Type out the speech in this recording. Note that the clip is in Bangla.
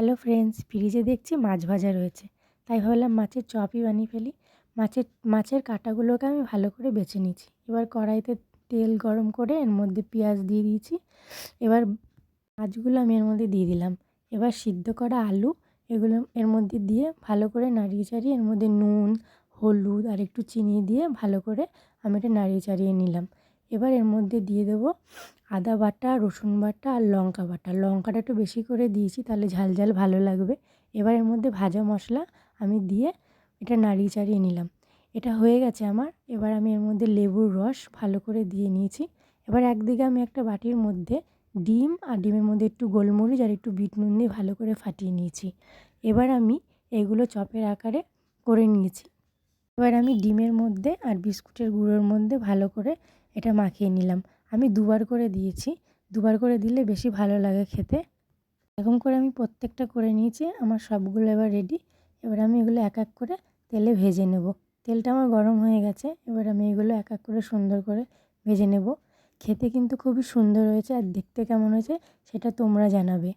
হ্যালো ফ্রেন্ডস, ফ্রিজে দেখছি মাছ ভাজা রয়েছে। তাই ভাবলাম মাছের চপই বানিয়ে ফেলি। মাছের মাছের কাঁটাগুলোকে আমি ভালো করে বেছে নিয়েছি এবার কড়াইতে তেল গরম করে এর মধ্যে পেঁয়াজ দিয়ে দিয়েছি। এবার মাছগুলো আমি এর মধ্যে দিয়ে দিলাম। এবার সিদ্ধ করা আলু, এগুলো এর মধ্যে দিয়ে ভালো করে নাড়িয়ে চাড়িয়ে এর মধ্যে নুন, হলুদ আর একটু চিনি দিয়ে ভালো করে আমি এটা নাড়িয়ে চাড়িয়ে নিলাম। এবার এর মধ্যে দিয়ে দেবো আদা বাটা, রসুন বাটা আর লঙ্কা বাটা। লঙ্কাটা একটু বেশি করে দিয়েছি, তাহলে ঝাল ঝাল ভালো লাগবে। এবার এর মধ্যে ভাজা মশলা আমি দিয়ে এটা নাড়িয়ে চাড়িয়ে নিলাম। এটা হয়ে গেছে আমার। এবার আমি এর মধ্যে লেবুর রস ভালো করে দিয়ে নিয়েছি। এবার একদিকে আমি একটা বাটির মধ্যে ডিম আর ডিমের মধ্যে একটু গোলমরিচ আর একটু বিট নুন দিয়ে ভালো করে ফাটিয়ে নিয়েছি। এবার আমি এগুলো চপের আকারে করে নিয়েছি। এবার আমি ডিমের মধ্যে আর বিস্কুটের গুঁড়োর মধ্যে ভালো করে এটা মাখিয়ে নিলাম। আমি দুবার করে দিয়েছি। দুবার করে দিলে বেশি ভালো লাগে খেতে। এরকম করে আমি প্রত্যেকটা করে নিয়েছি। আমার সবগুলো এবার রেডি এবার আমি এগুলো এক এক করে তেলে ভেজে নেব। তেলটা আমার গরম হয়ে গেছে। এবার আমি এগুলো এক এক করে সুন্দর করে ভেজে নেব। খেতে কিন্তু খুবই সুন্দর হয়েছে আর দেখতে কেমন হয়েছে সেটা তোমরা জানাবে।